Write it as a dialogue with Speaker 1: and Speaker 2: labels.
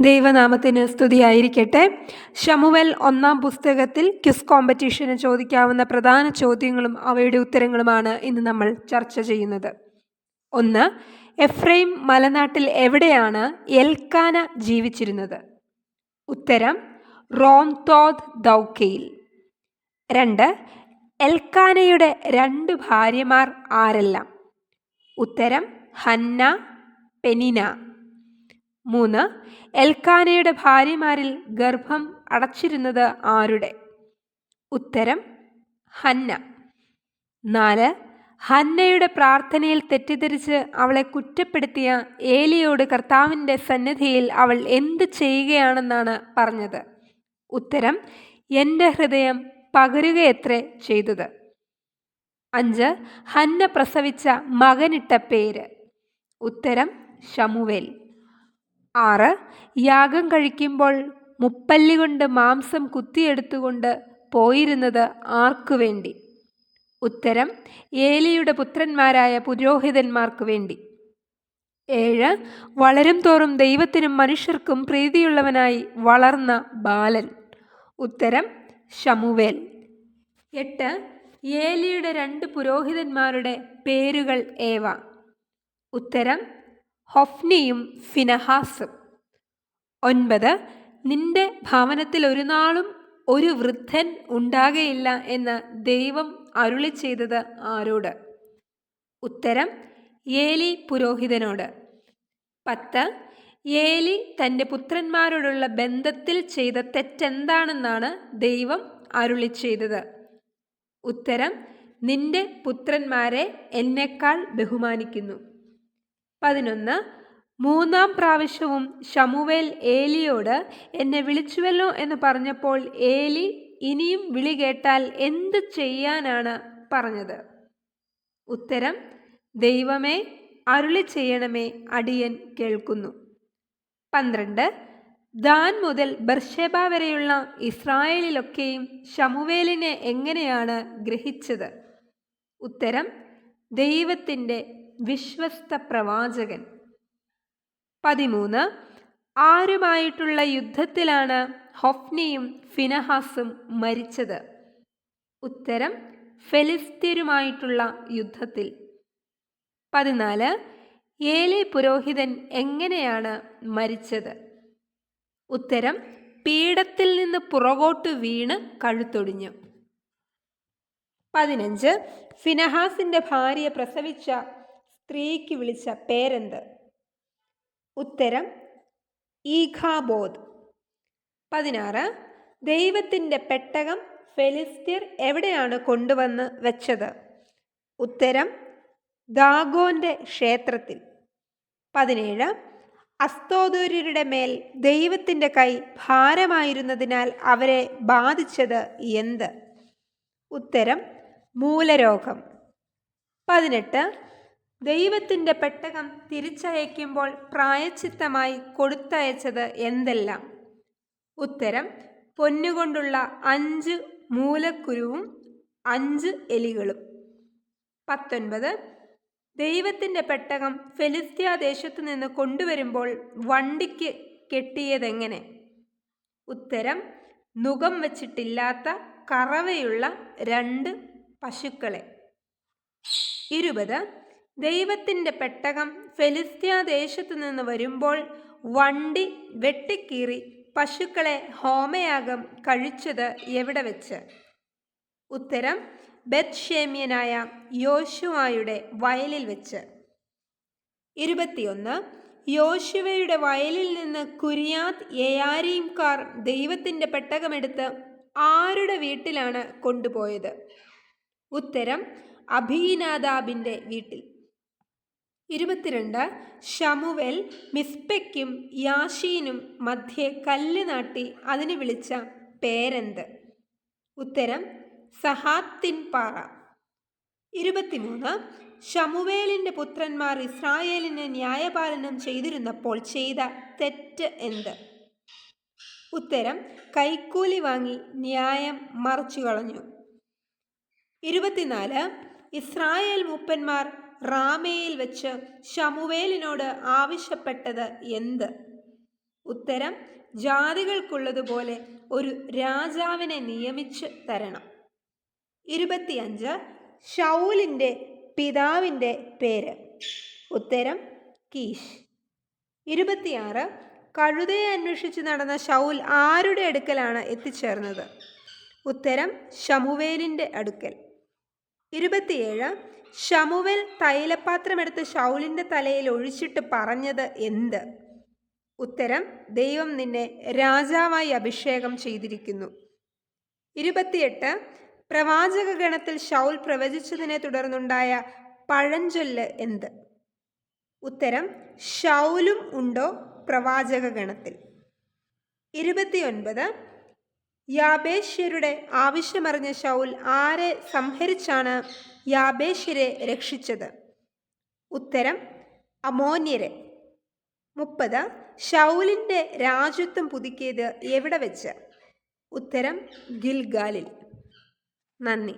Speaker 1: ദൈവനാമത്തിന് സ്തുതിയായിരിക്കട്ടെ. ഷമുവൽ ഒന്നാം പുസ്തകത്തിൽ ക്വിസ് കോമ്പറ്റീഷന് ചോദിക്കാവുന്ന പ്രധാന ചോദ്യങ്ങളും അവയുടെ ഉത്തരങ്ങളുമാണ് ഇന്ന് നമ്മൾ ചർച്ച ചെയ്യുന്നത്. ഒന്ന് എഫ്രൈം മലനാട്ടിൽ എവിടെയാണ് എൽക്കാന ജീവിച്ചിരുന്നത്? ഉത്തരം റോംതോദ് ദൗക്കയിൽ രണ്ട് എൽക്കാനയുടെ രണ്ട് ഭാര്യമാർ ആരെല്ലാം? ഉത്തരം ഹന്ന പെനിന. മൂന്ന് എൽക്കാനയുടെ ഭാര്യമാരിൽ ഗർഭം അടച്ചിരുന്നത് ആരുടെ? ഉത്തരം ഹന്ന. നാല് ഹന്നയുടെ പ്രാർത്ഥനയിൽ തെറ്റിദ്ധരിച്ച് അവളെ കുറ്റപ്പെടുത്തിയ ഏലിയോട് കർത്താവിന്റെ സന്നിധിയിൽ അവൾ എന്ത് ചെയ്യുകയാണെന്നാണ് പറഞ്ഞത്? ഉത്തരം എന്റെ ഹൃദയം പകരുകയത്രേ ചെയ്തത്. അഞ്ച് ഹന്ന പ്രസവിച്ച മകനിട്ട പേര്. ഉത്തരം ഷമുവേൽ ആറ്. യാഗം കഴിക്കുമ്പോൾ മുപ്പല്ലി കൊണ്ട് മാംസം കുത്തിയെടുത്തുകൊണ്ട് പോയിരുന്നത് ആർക്കു വേണ്ടി? ഉത്തരം ഏലിയുടെ പുത്രന്മാരായ പുരോഹിതന്മാർക്കു വേണ്ടി. ഏഴ്. വളരും തോറും ദൈവത്തിനും മനുഷ്യർക്കും പ്രീതിയുള്ളവനായി വളർന്ന ബാലൻ. ഉത്തരം ഷമുവേൽ എട്ട്. ഏലിയുടെ രണ്ട് പുരോഹിതന്മാരുടെ പേരുകൾ ഏവ? ഉത്തരം ഹൊഫ്നിയും ഫിനഹാസും. ഒൻപത് നിന്റെ ഭവനത്തിൽ ഒരു നാളും ഒരു വൃദ്ധൻ ഉണ്ടാകയില്ല എന്ന് ദൈവം അരുളി ചെയ്തത് ആരോട്? ഉത്തരം ഏലി പുരോഹിതനോട്. പത്ത് ഏലി തന്റെ പുത്രന്മാരോടുള്ള ബന്ധത്തിൽ ചെയ്ത തെറ്റെന്താണെന്നാണ് ദൈവം അരുളി ചെയ്തത്? ഉത്തരം നിന്റെ പുത്രന്മാരെ എന്നെക്കാൾ ബഹുമാനിക്കുന്നു. പതിനൊന്ന്. മൂന്നാം പ്രാവശ്യവും ഷമുവേൽ ഏലിയോട് എന്നെ വിളിച്ചുവല്ലോ എന്ന് പറഞ്ഞപ്പോൾ ഏലി ഇനിയും വിളി കേട്ടാൽ എന്ത് ചെയ്യാനാണ് പറഞ്ഞത്? ഉത്തരം ദൈവമേ അരുളി ചെയ്യണമേ അടിയൻ കേൾക്കുന്നു. പന്ത്രണ്ട്. ദാൻ മുതൽ ബർഷേബ വരെയുള്ള ഇസ്രായേലിലൊക്കെയും ഷമുവേലിനെ എങ്ങനെയാണ് ഗ്രഹിച്ചത്? ഉത്തരം ദൈവത്തിന്റെ വിശ്വസ്ത പ്രവാചകൻ. പതിമൂന്ന്. ആരുമായിട്ടുള്ള യുദ്ധത്തിലാണ് ഹൊഫ്നിയും ഫിനഹാസും മരിച്ചത്? ഉത്തരം ഫെലിസ്തീനുമായിട്ടുള്ള യുദ്ധത്തിൽ. പതിനാല്. ഏലി പുരോഹിതൻ എങ്ങനെയാണ് മരിച്ചത്? ഉത്തരം പീഠത്തിൽ നിന്ന് പുറകോട്ട് വീണ് കഴുത്തൊടിഞ്ഞു. പതിനഞ്ച്. ഫിനഹാസിന്റെ ഭാര്യ പ്രസവിച്ച സ്ത്രീക്ക് വിളിച്ച പേരെന്ത്? ഉത്തരം ഈഖാബോധ് പതിനാറ് ദൈവത്തിന്റെ പെട്ടകം ഫെലിസ്തീർ എവിടെയാണ് കൊണ്ടുവന്ന് വെച്ചത്? ഉത്തരം ദാഗോന്റെ ക്ഷേത്രത്തിൽ. പതിനേഴ് അസ്തോദൂര്യരുടെ മേൽ ദൈവത്തിന്റെ കൈ ഭാരമായിരുന്നതിനാൽ അവരെ ബാധിച്ചത് എന്ത്? ഉത്തരം മൂലരോഗം. പതിനെട്ട് ദൈവത്തിന്റെ പെട്ടകം തിരിച്ചയക്കുമ്പോൾ പ്രായച്ചിത്തമായി കൊടുത്തയച്ചത് എന്തെല്ലാം? ഉത്തരം പൊന്നുകൊണ്ടുള്ള അഞ്ച് മൂലക്കുരുവും അഞ്ച് എലികളും. പത്തൊൻപത് ദൈവത്തിന്റെ പെട്ടകം ഫെലിസ്ത്യ ദേശത്തു നിന്ന് കൊണ്ടുവരുമ്പോൾ വണ്ടിക്ക് കെട്ടിയതെങ്ങനെ? ഉത്തരം നുകം വച്ചിട്ടില്ലാത്ത കറവയുള്ള രണ്ട് പശുക്കളെ. ഇരുപത് ദൈവത്തിന്റെ പെട്ടകം ഫെലിസ്ത്യ ദേശത്തു നിന്ന് വരുമ്പോൾ വണ്ടി വെട്ടിക്കീറി പശുക്കളെ ഹോമയാഗം കഴിച്ചത് എവിടെ വെച്ച്? ഉത്തരം ബത്ഷേമ്യനായ യോശുവായുടെ വയലിൽ വെച്ച്. ഇരുപത്തിയൊന്ന് യോശുവയുടെ വയലിൽ നിന്ന് കുരിയാത് എയാരീംകാർ ദൈവത്തിന്റെ പെട്ടകമെടുത്ത് ആരുടെ വീട്ടിലാണ് കൊണ്ടുപോയത്? ഉത്തരം അഭീനാദാബിന്റെ വീട്ടിൽ. ഇരുപത്തിരണ്ട് ഷമുവേൽ മിസ്പെക്കും യാഷീനും മധ്യേ കല്ല് നാട്ടി അതിന് വിളിച്ച പേരെന്ത്? ഉത്തരം സഹാത്തിൻ പാറ ഇരുപത്തിമൂന്ന് ഷമുവേലിന്റെ പുത്രന്മാർ ഇസ്രായേലിന് ന്യായപാലനം ചെയ്തിരുന്നപ്പോൾ ചെയ്ത തെറ്റ് എന്ത്? ഉത്തരം കൈക്കൂലി വാങ്ങി ന്യായം മറച്ചു കളഞ്ഞു ഇരുപത്തിനാല് ഇസ്രായേൽ മൂപ്പന്മാർ റാമയിൽ വെച്ച് ഷമുവേലിനോട് ആവശ്യപ്പെട്ടത് എന്ത്? ഉത്തരം ജാതികൾക്കുള്ളതുപോലെ ഒരു രാജാവിനെ നിയമിച്ച് തരണം. ഇരുപത്തിയഞ്ച് ഷൗലിന്റെ പിതാവിന്റെ പേര്. ഉത്തരം കീഷ് ഇരുപത്തിയാറ് കഴുതയെ അന്വേഷിച്ച് നടന്ന ഷൗൽ ആരുടെ അടുക്കലാണ് എത്തിച്ചേർന്നത്? ഉത്തരം ഷമുവേലിന്റെ അടുക്കൽ. ഇരുപത്തിയേഴ് ഷമുവേൽ തൈലപാത്രമെടുത്ത് ഷൗലിന്റെ തലയിൽ ഒഴിച്ചിട്ട് പറഞ്ഞത് എന്ത്? ഉത്തരം ദൈവം നിന്നെ രാജാവായി അഭിഷേകം ചെയ്തിരിക്കുന്നു. ഇരുപത്തിയെട്ട് പ്രവാചക ഗണത്തിൽ ഷൗൽ പ്രവചിച്ചതിനെ തുടർന്നുണ്ടായ പഴഞ്ചൊല്ല് എന്ത്? ഉത്തരം ഷൗലും ഉണ്ടോ പ്രവാചക ഗണത്തിൽ ഇരുപത്തിയൊൻപത് യാബേശ്യരുടെ ആവശ്യമറിഞ്ഞ ശൗൽ ആരെ സംഹരിച്ചാണ് യാബേശ്യരെ രക്ഷിച്ചത്? ഉത്തരം അമോന്യരെ. മുപ്പത് ഷൗലിന്റെ രാജ്യത്വം പുതുക്കിയത് എവിടെ വെച്ച്? ഉത്തരം ഗിൽഗാലിൽ. നന്ദി.